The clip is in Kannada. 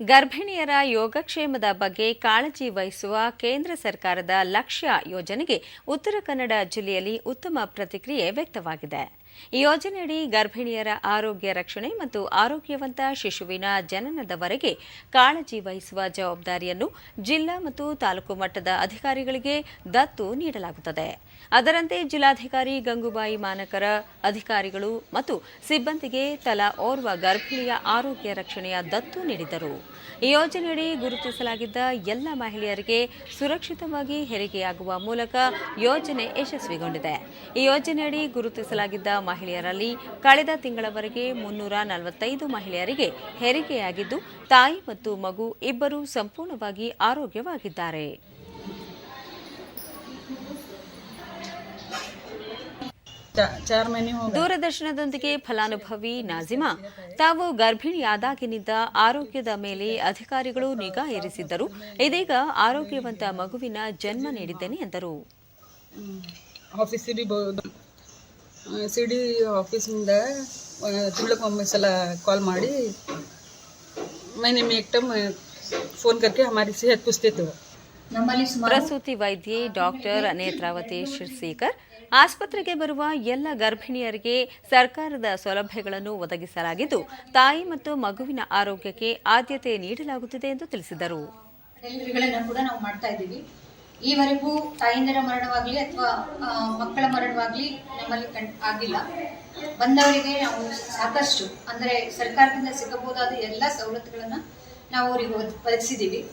ಗರ್ಭಿಣಿಯರ ಯೋಗಕ್ಷೇಮದ ಬಗ್ಗೆ ಕಾಳಜಿ ವಹಿಸುವ ಕೇಂದ್ರ ಸರ್ಕಾರದ ಲಕ್ಷ್ಯ ಯೋಜನೆಗೆ ಉತ್ತರ ಕನ್ನಡ ಜಿಲ್ಲೆಯಲ್ಲಿ ಉತ್ತಮ ಪ್ರತಿಕ್ರಿಯೆ ವ್ಯಕ್ತವಾಗಿದೆ. ಈ ಯೋಜನೆಯಡಿ ಗರ್ಭಿಣಿಯರ ಆರೋಗ್ಯ ರಕ್ಷಣೆ ಮತ್ತು ಆರೋಗ್ಯವಂತ ಶಿಶುವಿನ ಜನನದವರೆಗೆ ಕಾಳಜಿ ವಹಿಸುವ ಜವಾಬ್ದಾರಿಯನ್ನು ಜಿಲ್ಲಾ ಮತ್ತು ತಾಲೂಕು ಮಟ್ಟದ ಅಧಿಕಾರಿಗಳಿಗೆ ದತ್ತು ನೀಡಲಾಗುತ್ತದೆ. ಅದರಂತೆ ಜಿಲ್ಲಾಧಿಕಾರಿ ಗಂಗೂಬಾಯಿ ಮಾನಕರ ಅಧಿಕಾರಿಗಳು ಮತ್ತು ಸಿಬ್ಬಂದಿಗೆ ತಲಾ ಓರ್ವ ಗರ್ಭಿಣಿಯ ಆರೋಗ್ಯ ರಕ್ಷಣೆಯ ದತ್ತು ನೀಡಿದರು. ಈ ಯೋಜನೆಯಡಿ ಗುರುತಿಸಲಾಗಿದ್ದ ಎಲ್ಲ ಮಹಿಳೆಯರಿಗೆ ಸುರಕ್ಷಿತವಾಗಿ ಹೆರಿಗೆಯಾಗುವ ಮೂಲಕ ಯೋಜನೆ ಯಶಸ್ವಿಗೊಂಡಿದೆ. ಈ ಯೋಜನೆಯಡಿ ಗುರುತಿಸಲಾಗಿದ್ದ ಮಹಿಳೆಯರಲ್ಲಿ ಕಳೆದ ತಿಂಗಳವರೆಗೆ ಮುನ್ನೂರ ನಲವತ್ತೈದು ಮಹಿಳೆಯರಿಗೆ ಹೆರಿಗೆಯಾಗಿದ್ದು ತಾಯಿ ಮತ್ತು ಮಗು ಇಬ್ಬರೂ ಸಂಪೂರ್ಣವಾಗಿ ಆರೋಗ್ಯವಾಗಿದ್ದಾರೆ. ದೂರದರ್ಶನದೊಂದಿಗೆ ಫಲಾನುಭವಿ ನಾಜಿಮಾ ತಾವು ಗರ್ಭಿಣಿಯಾದಾಗಿನಿಂದ ಆರೋಗ್ಯದ ಮೇಲೆ ಅಧಿಕಾರಿಗಳು ನಿಗಾ ಇರಿಸಿದ್ದರು. ಇದೀಗ ಆರೋಗ್ಯವಂತ ಮಗುವಿನ ಜನ್ಮ ನೀಡಿದ್ದೇನೆ ಎಂದರು. ಸಿ ಡಿ ಆಫೀಸಿಂದ ತಿಂಗಳಕ್ಕೊಮ್ಮೆ ಸಲ ಕಾಲ್ ಮಾಡಿ ಮೈನೆ में एक टाइम फ़ोन करके हमारी सेहत पूछते थे वो ನಮ್ಮಲ್ಲಿ ಸುಮಾರು ಪ್ರಸೂತಿ ವೈದ್ಯೆ ಡಾಕ್ಟರ್ ನೇತ್ರಾವತಿ ಶಿರ್ಸೀಕರ್ ಆಸ್ಪತ್ರೆಗೆ ಬರುವ ಎಲ್ಲ ಗರ್ಭಿಣಿಯರಿಗೆ ಸರ್ಕಾರದ ಸೌಲಭ್ಯಗಳನ್ನು ಒದಗಿಸಲಾಗಿದ್ದು ತಾಯಿ ಮತ್ತು ಮಗುವಿನ ಆರೋಗ್ಯಕ್ಕೆ ಆದ್ಯತೆ ನೀಡಲಾಗುತ್ತಿದೆ ಎಂದು ತಿಳಿಸಿದರು ಈವರೆಗೂ ತಾಯಂದಿರ ಮರಣವಾಗಲಿ ಅಥವಾ ಮಕ್ಕಳ ಮರಣವಾಗಲಿ ನಮ್ಮಲ್ಲಿ ಆಗಿಲ್ಲ. ಬಂದವರಿಗೆ ನಾವು ಸಾಕಷ್ಟು, ಅಂದ್ರೆ ಸರ್ಕಾರದಿಂದ ಸಿಗಬಹುದಾದ ಎಲ್ಲ ಸವಲತ್ತುಗಳನ್ನ ನಾವು ಅವರಿಗೆ ಒದ್- ಒದಗಿಸಿದ್ದೀವಿ.